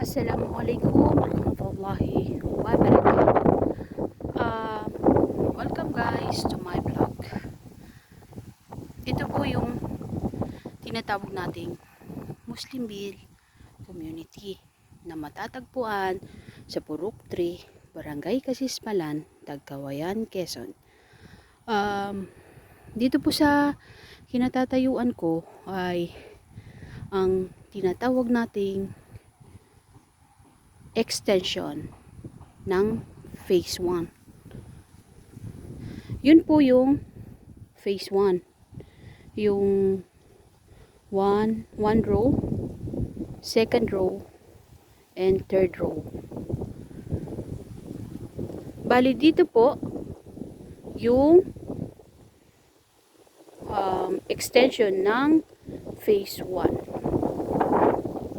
Assalamualaikum warahmatullahi wabarakatuh. Um, welcome guys to my vlog. Ito po yung tinatawag nating Muslimville Community na matatagpuan sa Purok 3, Barangay Kasispalan, Tagkawayan, Quezon. Um, dito po sa kinatatayuan ko ay ang tinatawag nating extension ng phase 1. Yun po yung phase 1. Yung one, one row, second row, and third row. Bali dito po yung um, extension ng phase 1.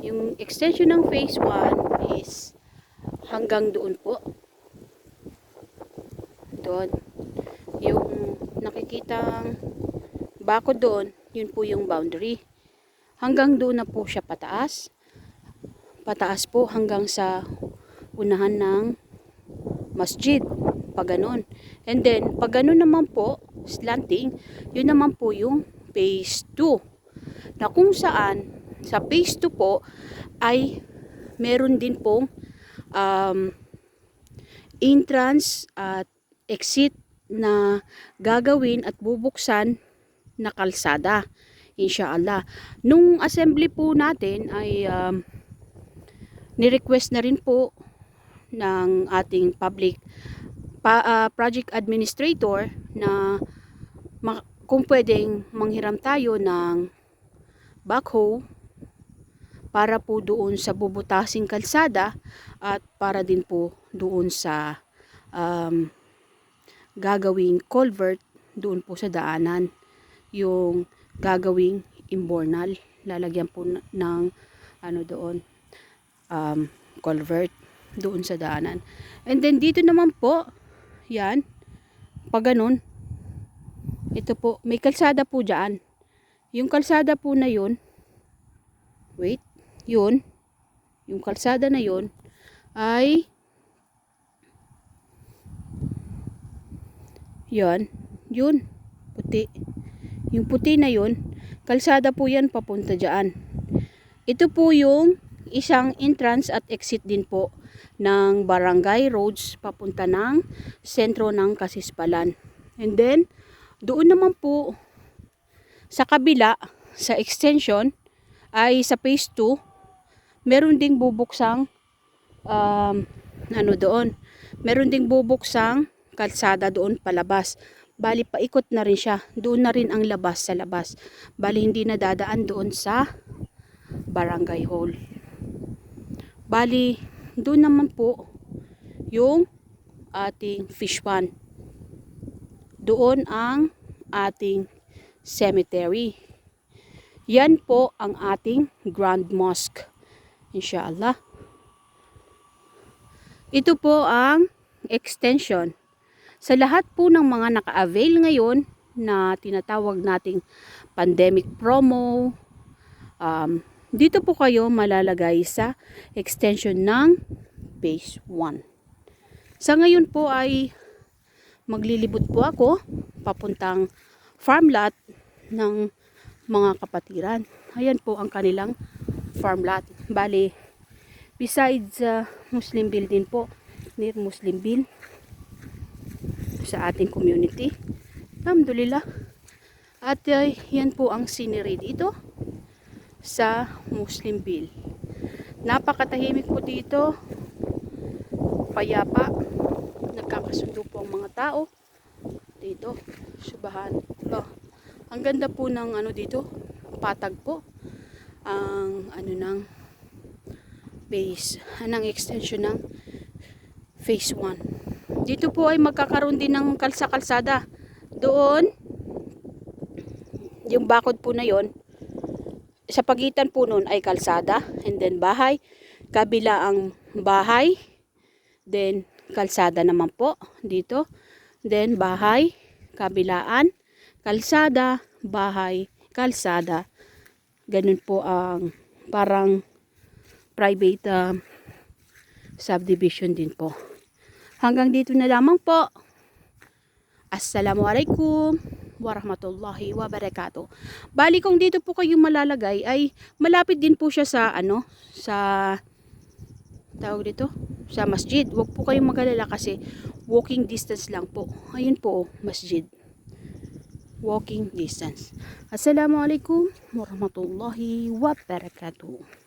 Yung extension ng phase 1 is hanggang doon po. Doon. Yung nakikitang bako doon, yun po yung boundary. Hanggang doon na po siya pataas. Pataas po hanggang sa unahan ng masjid. Pag ganun. And then, pag ganun naman po, slanting, yun naman po yung phase 2. Na kung saan, sa phase 2 po, ay meron din pong um, entrance at exit na gagawin at bubuksan na kalsada. Inshallah. Nung assembly po natin ay um, ni-request na rin po ng ating public pa, uh, project administrator na kung pwedeng manghiram tayo ng backhoe para po doon sa bubutasing kalsada at para din po doon sa um, gagawing culvert doon po sa daanan. Yung gagawing imbornal lalagyan po ng ano doon um, culvert doon sa daanan. And then dito naman po yan pag ganun ito po may kalsada po dyan. Yung kalsada po na yun wait yun, yung kalsada na yun, ay yan, yun, puti. Yung puti na yun, kalsada po yan papunta dyan. Ito po yung isang entrance at exit din po ng barangay roads papunta ng sentro ng Kasispalan. And then, doon naman po sa kabila, sa extension, ay sa phase 2, meron ding bubuksang um, ano doon. Meron ding bubuksang kalsada doon palabas. Bali paikot na rin siya. Doon na rin ang labas sa labas. Bali hindi na dadaan doon sa barangay hall. Bali doon naman po yung ating fish pond. Doon ang ating cemetery. Yan po ang ating Grand Mosque. Inshallah. Ito po ang extension. Sa lahat po ng mga naka-avail ngayon na tinatawag nating pandemic promo, um, dito po kayo malalagay sa extension ng phase 1. Sa ngayon po ay maglilibot po ako papuntang farm lot ng mga kapatiran. Ayan po ang kanilang farm lot. Bali, besides uh, Muslim Bill din po, near Muslim Bill sa ating community. Alhamdulillah. At uh, yan po ang scenery dito sa Muslim Bill. Napakatahimik po dito. Payapa. Nagkakasundo po ang mga tao. Dito. Subahan. Oh. Ang ganda po ng ano dito. Patag po. Ang ano ng base. Anong extension ng phase 1. Dito po ay magkakaroon din ng kalsa-kalsada. Doon, yung bakod po na yon sa pagitan po nun ay kalsada and then bahay. Kabila ang bahay. Then, kalsada naman po dito. Then, bahay, kabilaan, kalsada, bahay, kalsada. Ganun po ang parang private uh, subdivision din po. Hanggang dito na lamang po. Assalamualaikum warahmatullahi wabarakatuh. Bali kung dito po kayo malalagay ay malapit din po siya sa ano sa tawag dito sa masjid. Huwag po kayong magalala kasi walking distance lang po. Ayun po, masjid. Walking distance. Assalamualaikum warahmatullahi wabarakatuh.